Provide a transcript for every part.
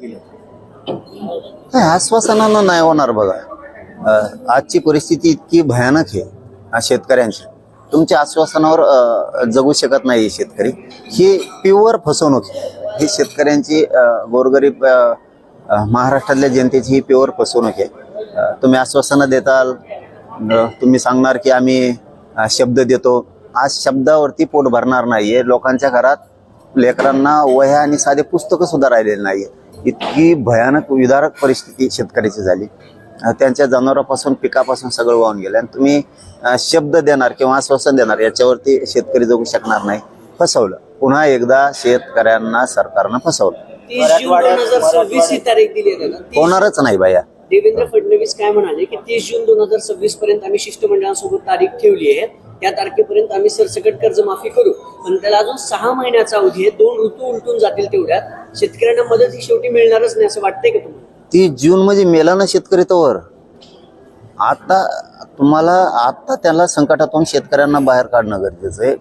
नाही आश्वासनानं नाही होणार बघा. आजची परिस्थिती इतकी भयानक आहे शेतकऱ्यांची तुमच्या आश्वासनावर जगू शकत नाही शेतकरी. ही प्युअर फसवणूक आहे. ही शेतकऱ्यांची गोरगरीब महाराष्ट्रातल्या जनतेची ही प्युअर फसवणूक आहे. तुम्ही आश्वासनं देताल तुम्ही सांगणार की आम्ही शब्द देतो. आज शब्दावरती पोट भरणार नाहीये. लोकांच्या घरात लेकरांना वह्या आणि साधे पुस्तकं सुद्धा नाही नाहीये इतकी भयानक विदारक परिस्थिती शेतकऱ्याची झाली. त्यांच्या जनावरापासून पिकापासून सगळं वाहून गेलं. आणि तुम्ही शब्द देणार किंवा आश्वासन देणार याच्यावरती शेतकरी जगू शकणार नाही फसवलं. पुन्हा एकदा शेतकऱ्यांना सरकारनं फसवलं. ही तारीख दिली होणारच नाही बाया देवेंद्र फडणवीस काय म्हणाले की तीस जून दोन हजार सव्वीस पर्यंत आम्ही शिष्टमंडळांसोबत तारीख ठेवली आहे. त्या तारखेपर्यंत आम्ही सरसकट कर्जमाफी करू. पण त्याला अजून सहा महिन्याचा अवधी आहे. दोन ऋतू उलटून जातील तेवढ्यात. शेतकऱ्यांना मदत ही शेवटी मिळणारच नाही असं वाटतंय का तुम्हाला? ती जून मध्ये मेला ना शेतकरी तोवर आता तुम्हाला आता त्याला संकटातून शेतकऱ्यांना बाहेर काढणं गरजेचं आहे.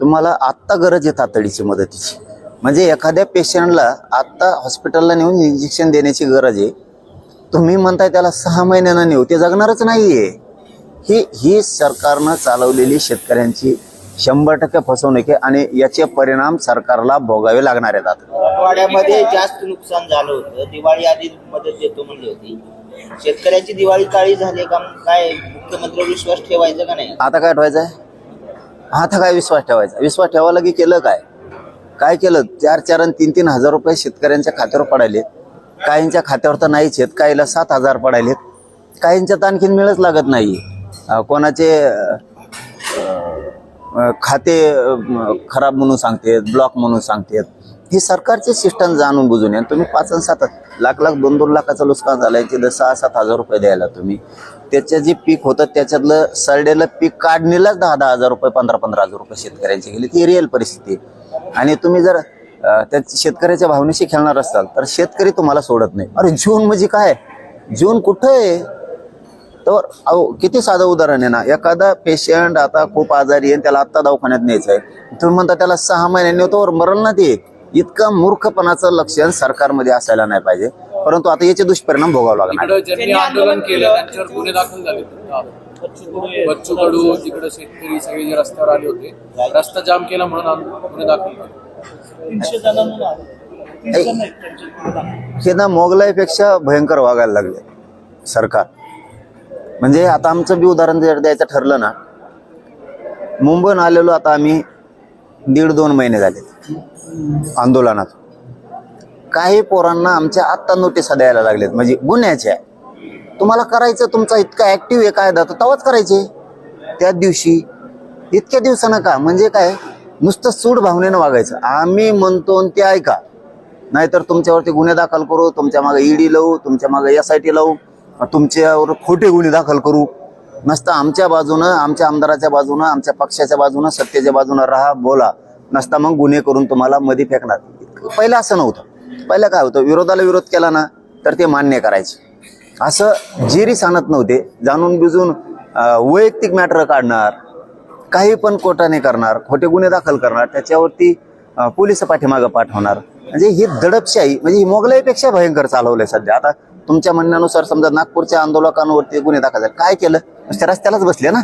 तुम्हाला आत्ता गरज आहे तातडीची मदतीची. म्हणजे एखाद्या पेशंटला आत्ता हॉस्पिटलला नेऊन इंजेक्शन देण्याची गरज आहे. तुम्ही म्हणताय त्याला सहा महिन्यानं नेऊ ते जगणारच नाही आहे ही ही सरकारनं चालवलेली शेतकऱ्यांची शंभर टक्के फसवणूक आहे आणि याचे परिणाम सरकारला भोगावे लागणार आहेत आता. मराठवाड्यामध्ये जास्त नुकसान झालं होतं. दिवाळी आधी मदत देतो म्हणली होती. शेतकऱ्याची दिवाळी काळी झाली का? मग काय मुख्यमंत्र्यावर विश्वास ठेवायचा का नाही? आता काय ठेवायचंय आता काय विश्वास ठेवायचा? विश्वास ठेवायला की केलं काय? काय केलं? चार चार आणि तीन तीन हजार रुपये शेतकऱ्यांच्या खात्यावर पडायले काहींच्या खात्यावर तर नाहीच आहेत. काहीला सात हजार पडायलेत. काहींच्यात आणखीन मिळच लागत नाही कोणाचे खाते खराब म्हणून सांगतेत ब्लॉक म्हणून सांगतेत. ही सरकारची सिस्टम जाणून बुजून या तुम्ही पाच आणि सात लाख लाख दोन दोन लाखाचं नुकसान झालंय. तिथं सहा सात हजार रुपये द्यायला तुम्ही. त्याचं जे पीक होतं त्याच्यातलं सरडेलं पीक काढणीलाच दहा दहा हजार रुपये पंधरा पंधरा हजार रुपये शेतकऱ्यांची गेली. ती रिअल परिस्थिती आहे. आणि तुम्ही जर त्या शेतकऱ्याच्या भावनेशी खेळणार असाल तर शेतकरी तुम्हाला सोडत नाही. अरे जून म्हणजे काय? जून कुठं आहे? तर अहो किती साधं उदाहरण आहे ना. एखादा पेशंट आता खूप आजारी आहे आणि त्याला आत्ता दवाखान्यात न्यायचं आहे तुम्ही म्हणता त्याला सहा महिन्यांनी होतो मरण ना ते. इतकं मूर्खपणाचं लक्षण सरकारमध्ये असायला नाही पाहिजे. परंतु आता याचे दुष्परिणाम भोगावे लागणार इकडं ज्यांनी आंदोलन केलं त्यांच्यावर गुन्हे दाखल झाले. बच्चू कडू तिकडे शेतकरी सगळे जे रस्त्यावर आले होते रस्ता जाम केला म्हणून आंदोलन- गुन्हे दाखल झाले. हे ना मोगलाईपेक्षा भयंकर वागायला लागले सरकार. म्हणजे आता आमचं बी उदाहरण जर द्यायचं ठरलं ना मुंबईहून आलेलो आता आम्ही दीड दोन महिने झाले आंदोलनात. काही पोरांना आमच्या आत्ता नोटिसा द्यायला लागलेत. म्हणजे गुन्ह्याच्या तुम्हाला करायचं तुमचा इतका ऍक्टिव्ह आहे कायदा तर तवाच करायचे. त्याच दिवशी इतक्या दिवसानं का? म्हणजे काय? नुसतं सूड भावनेनं वागायचं. आम्ही म्हणतो आणि ते ऐका. नाहीतर तुमच्यावरती गुन्हे दाखल करू तुमच्या मागे ईडी लावू तुमच्या मागे एस आय टी लावू तुमच्यावर खोटे गुन्हे दाखल करू. नसतं आमच्या बाजूनं आमच्या आमदाराच्या बाजूनं आमच्या पक्षाच्या बाजूनं सत्तेच्या बाजूनं राहा बोला. नसता मग गुन्हे करून तुम्हाला मध्ये फेकणार. पहिलं असं नव्हतं. पहिलं काय होतं? विरोधाला विरोध केला ना तर ते मान्य करायचे. असं जिरी सांगत नव्हते. जाणून बिजून वैयक्तिक मॅटर काढणार काही पण कोर्टाने करणार खोटे गुन्हे दाखल करणार त्याच्यावरती पोलीस पाठीमागं पाठवणार. म्हणजे ही दडपशाही म्हणजे ही मोगलाईपेक्षा भयंकर चालवलंय सध्या. आता तुमच्या म्हणण्यानुसार समजा नागपूरच्या आंदोलकांवरती गुन्हे दाखल झाले. काय केलं? नुसत्या रस्त्यालाच बसले ना.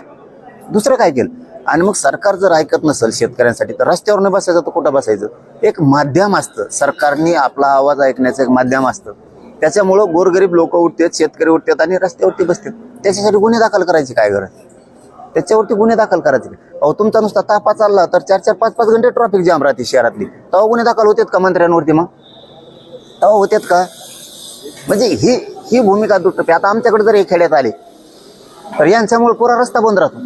दुसरं काय केलं? आणि मग सरकार जर ऐकत नसेल शेतकऱ्यांसाठी तर रस्त्यावर नाही बसायचं तर कुठं बसायचं? एक माध्यम असतं. सरकारने आपला आवाज ऐकण्याचं एक माध्यम असतं. त्याच्यामुळं गोरगरीब लोक उठतात शेतकरी उठतात आणि रस्त्यावरती बसतात. त्याच्यासाठी गुन्हे दाखल करायची काय गरज? त्याच्यावरती गुन्हे दाखल करायचे अहो तुमचा नुसता तापा चालला तर चार चार पाच पाच घंटे ट्रॉफिक जाम राहते शहरातली. तेव्हा गुन्हे दाखल होतात का मंत्र्यांवरती मग? तेव्हा होतात का? म्हणजे ही ही भूमिका दुटपी आता आमच्याकडे जर हे खेड्यात आले तर यांच्यामुळे पुरा रस्ता बंद राहतो.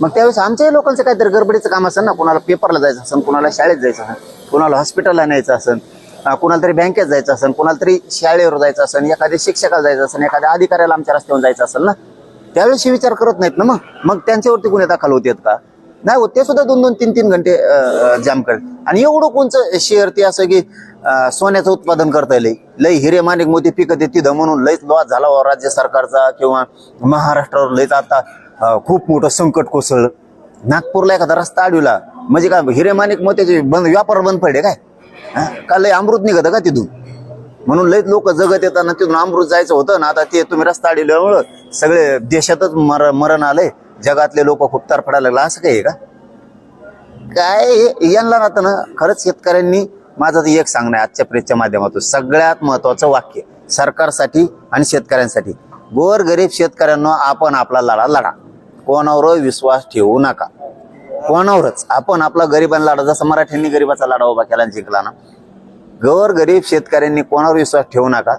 मग त्यावेळेस आमच्याही लोकांचं काहीतरी गडबडीचं काम असेल ना कुणाला पेपरला जायचं असेल कुणाला शाळेत जायचं असेल कुणाला हॉस्पिटलला न्यायचं असेल कुणाला तरी बँकेत जायचं असेल कुणाला तरी शाळेवर जायचं असेल एखाद्या शिक्षकाला जायचं असेल एखाद्या अधिकाऱ्याला आमच्या रस्त्यावर जायचं असेल ना त्यावेळेस विचार करत नाहीत ना मग? मग त्यांच्यावरती गुन्हे दाखल होतात का? नाही होत ते सुद्धा दोन दोन तीन तीन घंटे जाम करत आणि एवढं कोणचं शेअर ते असं की सोन्याचं उत्पादन करता लय लय हिरे माणिक मोती पिकत आहे तिथं म्हणून लयच लॉस झाला हो, राज्य सरकारचा किंवा महाराष्ट्रावर लयच आता खूप मोठं संकट कोसळलं. नागपूरला एखादा रस्ता अडविला म्हणजे काय हिरे माणिक मोत्याचे बंद व्यापार बंद पडले काय? का लय अमृत निघतं का तिथून? म्हणून लयच लोक जगत येताना तिथून अमृत जायचं होतं ना आता ते तुम्ही रस्ता अडविल्यामुळं सगळे देशातच मर मरण आलंय. जगातले लोक खूप तरफडायला लागला. असं काही आहे का? काय यांना राहतं ना? खरंच शेतकऱ्यांनी माझं तर एक सांगणं आहे आजच्या प्रेसच्या माध्यमातून. सगळ्यात महत्वाचं वाक्य सरकारसाठी आणि शेतकऱ्यांसाठी. गोर गरीब शेतकऱ्यांना आपण आपला लढा लढा. कोणावर विश्वास ठेवू नका. कोणावरच. आपण आपला गरिबांना लढा जसं मराठ्यांनी गरिबाचा लढा उभा केला जिंकला ना. गोर गरीब शेतकऱ्यांनी कोणावर विश्वास ठेवू नका.